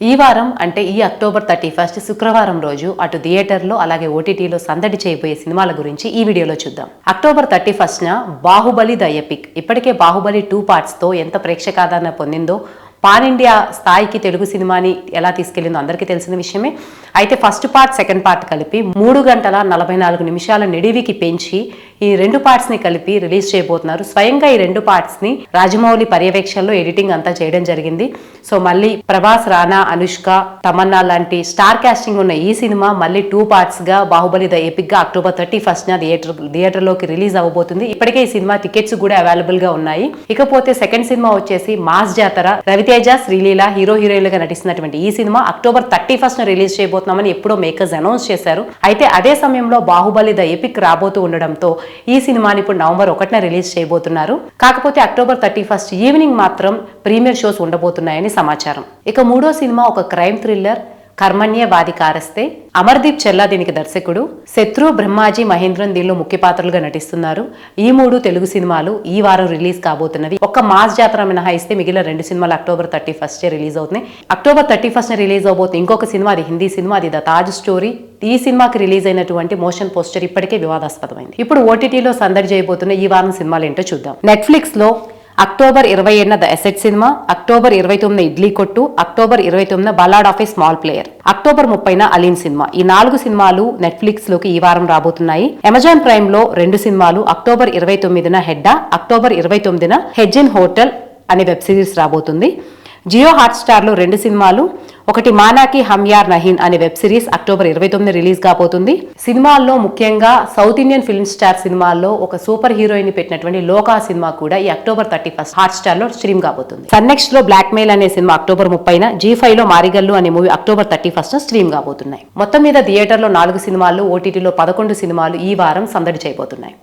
ఈ వారం అంటే ఈ అక్టోబర్ థర్టీ ఫస్ట్ శుక్రవారం రోజు అటు థియేటర్లో అలాగే ఓటీటీలో సందడి చేయబోయే సినిమాల గురించి ఈ వీడియోలో చూద్దాం. అక్టోబర్ థర్టీ ఫస్ట్న బాహుబలి ద ఎపిక్. ఇప్పటికే బాహుబలి టూ పార్ట్స్తో ఎంత ప్రేక్షకాదరణ పొందిందో పాన్ ఇండియా స్థాయికి తెలుగు సినిమాని ఎలా తీసుకెళ్ళిందో అందరికీ తెలిసిన విషయమే. అయితే ఫస్ట్ పార్ట్ సెకండ్ పార్ట్ కలిపి మూడు గంటల నలభై నాలుగు నిమిషాల నిడివికి పెంచి ఈ రెండు పార్ట్స్ని కలిపి రిలీజ్ చేయబోతున్నారు. స్వయంగా ఈ రెండు పార్ట్స్ని రాజమౌళి పర్యవేక్షణలో ఎడిటింగ్ అంతా చేయడం జరిగింది. సో మళ్ళీ ప్రభాస్ రానా అనుష్క తమన్నా లాంటి స్టార్ కాస్టింగ్ ఉన్న ఈ సినిమా మళ్ళీ టూ పార్ట్స్గా బాహుబలి ద ఎపిక్గా అక్టోబర్ థర్టీ ఫస్ట్ నా థియేటర్ థియేటర్లోకి రిలీజ్ అవబోతుంది ఇప్పటికే ఈ సినిమా టికెట్స్ కూడా అవైలబుల్గా ఉన్నాయి. ఇకపోతే సెకండ్ సినిమా వచ్చేసి మాస్ జాతర రవితేజ శ్రీలీల హీరో హీరోయిన్లుగా నటిస్తున్నటువంటి ఈ cinema October thirty first release చేయబోతున్నామని ఎప్పుడో మేకర్స్ అనౌన్స్ చేశారు. అయితే అదే సమయంలో బాహుబలి ద ఎపిక్ రాబోతూ ఉండడంతో ఈ సినిమాని ఇప్పుడు నవంబర్ ఒకటిన రిలీజ్ చేయబోతున్నారు. కాకపోతే అక్టోబర్ థర్టీ ఫస్ట్ ఈవినింగ్ మాత్రం ప్రీమియర్ షోస్ ఉండబోతున్నాయని సమాచారం. ఇక మూడో సినిమా ఒక క్రైమ్ థ్రిల్లర్ కర్మణ్య వాది కారస్తే అమర్దీప్ చెల్లా దీనికి దర్శకుడు. శత్రు బ్రహ్మాజీ మహేంద్రన్ దీనిలో ముఖ్య పాత్రలుగా నటిస్తున్నారు. ఈ మూడు తెలుగు సినిమాలు ఈ వారం రిలీజ్ కాబోతున్నవి. ఒక్క మాస్ జాతర మినహాయిస్తే మిగిలిన రెండు సినిమాలు అక్టోబర్ థర్టీ ఫస్ట్ రిలీజ్ అవుతున్నాయి. అక్టోబర్ థర్టీ ఫస్ట్ రిలీజ్ అవబోతుంది ఇంకొక సినిమా అది హిందీ సినిమా అది ద తాజ్ స్టోరీ. ఈ సినిమాకి రిలీజ్ అయినటువంటి మోషన్ పోస్టర్ ఇప్పటికే వివాదాస్పదమైంది. ఇప్పుడు ఓటీటీలో సందడి చేయబోతున్న ఈ వారం సినిమాలు ఏంటో చూద్దాం. నెట్ఫ్లిక్స్లో అక్టోబర్ ఇరవై ఏడున ద ఎసెట్ సినిమా అక్టోబర్ ఇరవై తొమ్మిది ఇడ్లీ కొట్టు అక్టోబర్ ఇరవై తొమ్మిది ballad of a small player. October ముప్పైన అలీన్ సినిమా. ఈ నాలుగు సినిమాలు నెట్ఫ్లిక్స్లోకి ఈ వారం రాబోతున్నాయి. అమెజాన్ ప్రైమ్లో రెండు సినిమాలు అక్టోబర్ ఇరవై తొమ్మిదిన హెడ్డా అక్టోబర్ ఇరవై తొమ్మిదిన హెడ్జెన్ హోటల్ అనే వెబ్ సిరీస్ రాబోతుంది. జియో హాట్స్టార్లో రెండు సినిమాలు ఒకటి మానాకి హమ్యార్ నహీన్ అనే వెబ్ సిరీస్ అక్టోబర్ ఇరవై తొమ్మిది రిలీజ్ కాబోతుంది. సినిమాల్లో ముఖ్యంగా సౌత్ ఇండియన్ ఫిల్మ్ స్టార్ సినిమాల్లో ఒక సూపర్ హీరోయిన్ పెట్టినటువంటి లోకా సినిమా కూడా ఈ అక్టోబర్ థర్టీ ఫస్ట్ హాట్ స్టార్లో స్ట్రీమ్ కాబోతుంది. సన్ నెక్స్ట్లో బ్లాక్ మెయిల్ అనే సినిమా అక్టోబర్ ముప్పైన జీ ఫైవ్లో మారిగల్లు అనే movie October thirty first stream కాబోతున్నాయి. మొత్తం మీద థియేటర్లో నాలుగు సినిమాలు ఓటీటీలో పదకొండు సినిమాలు ఈ వారం సందడి చేయబోతున్నాయి.